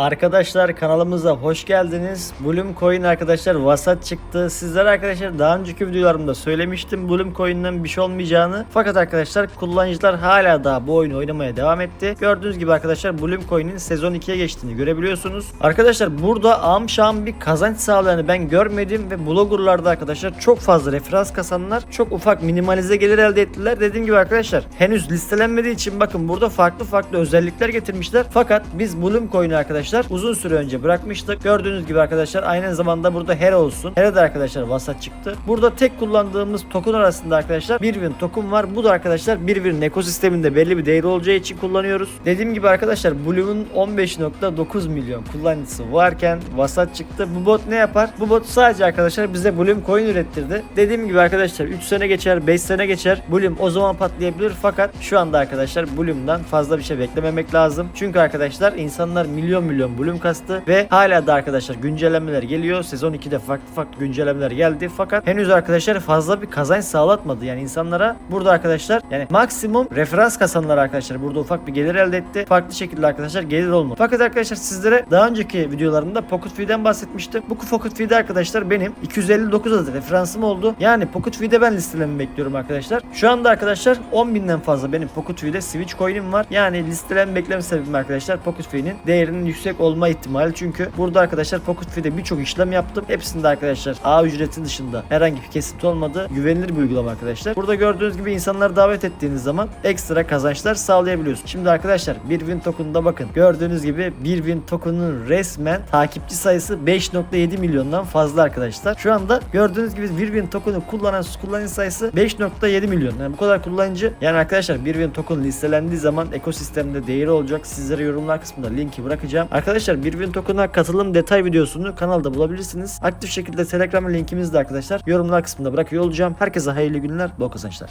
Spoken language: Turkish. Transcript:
Arkadaşlar kanalımıza hoş geldiniz. Bloom Coin arkadaşlar vasat çıktı. Sizlere arkadaşlar daha önceki videolarımda söylemiştim Bloom Coin'den bir şey olmayacağını. Fakat arkadaşlar kullanıcılar hala daha bu oyunu oynamaya devam etti. Gördüğünüz gibi arkadaşlar Bloom Coin'in sezon 2'ye geçtiğini görebiliyorsunuz. Arkadaşlar burada am şam bir kazanç sağlayanı ben görmedim ve bloggerlarda arkadaşlar çok fazla referans kasanlar çok ufak minimalize gelir elde ettiler. Dediğim gibi arkadaşlar henüz listelenmediği için bakın burada farklı farklı özellikler getirmişler. Fakat biz Bloom Coin'i arkadaşlar uzun süre önce bırakmıştık. Gördüğünüz gibi arkadaşlar aynı zamanda burada Hera olsun. Hera da arkadaşlar vasat çıktı. Burada tek kullandığımız token arasında arkadaşlar bir win token var. Bu da arkadaşlar bir ekosisteminde belli bir değeri olacağı için kullanıyoruz. Dediğim gibi arkadaşlar Bloom'un 15.9 milyon kullanıcısı varken vasat çıktı. Bu bot ne yapar? Bu bot sadece arkadaşlar bize Bloom coin ürettirdi. Dediğim gibi arkadaşlar 3 sene geçer, 5 sene geçer. Bloom o zaman patlayabilir fakat şu anda arkadaşlar Bloom'dan fazla bir şey beklememek lazım. Çünkü arkadaşlar insanlar milyon milyon Bloom kastı ve hala da arkadaşlar güncellemeler geliyor. Sezon 2'de farklı farklı güncellemeler geldi fakat henüz arkadaşlar fazla bir kazanç sağlatmadı. Yani insanlara burada arkadaşlar yani maksimum referans kasanlar arkadaşlar burada ufak bir gelir elde etti. Farklı şekilde arkadaşlar gelir olmadı. Fakat arkadaşlar sizlere daha önceki videolarımda Pocket Fee'den bahsetmiştim. Bu Pocket Fee'de arkadaşlar benim 259 adet referansım oldu. Yani Pocket Fee'de ben listelememi bekliyorum arkadaşlar. Şu anda arkadaşlar 10.000'den fazla benim Pocket Fee'de Switch coin'im var. Yani listelenme bekleme sebebim arkadaşlar Pocket Fee'nin değerinin yüksek olma ihtimali. Çünkü burada arkadaşlar Pocket birçok işlem yaptım. Hepsinde arkadaşlar A ücreti dışında herhangi bir kesinti olmadı. Güvenilir bir uygulama arkadaşlar. Burada gördüğünüz gibi insanları davet ettiğiniz zaman ekstra kazançlar sağlayabiliyorsunuz. Şimdi arkadaşlar bir win token'da bakın. Gördüğünüz gibi bir win token'ın resmen takipçi sayısı 5.7 milyondan fazla arkadaşlar. Şu anda gördüğünüz gibi bir win token'ı kullanan kullanıcı sayısı 5.7 milyon. Yani bu kadar kullanıcı. Yani arkadaşlar bir win token listelendiği zaman ekosistemde değeri olacak. Sizlere yorumlar kısmında linki bırakacağım. Arkadaşlar bir win token'a katılım detay videosunu kanalda bulabilirsiniz. Aktif şekilde Telegram linkimizi de arkadaşlar yorumlar kısmında bırakıyor olacağım. Herkese hayırlı günler, bol kazançlar.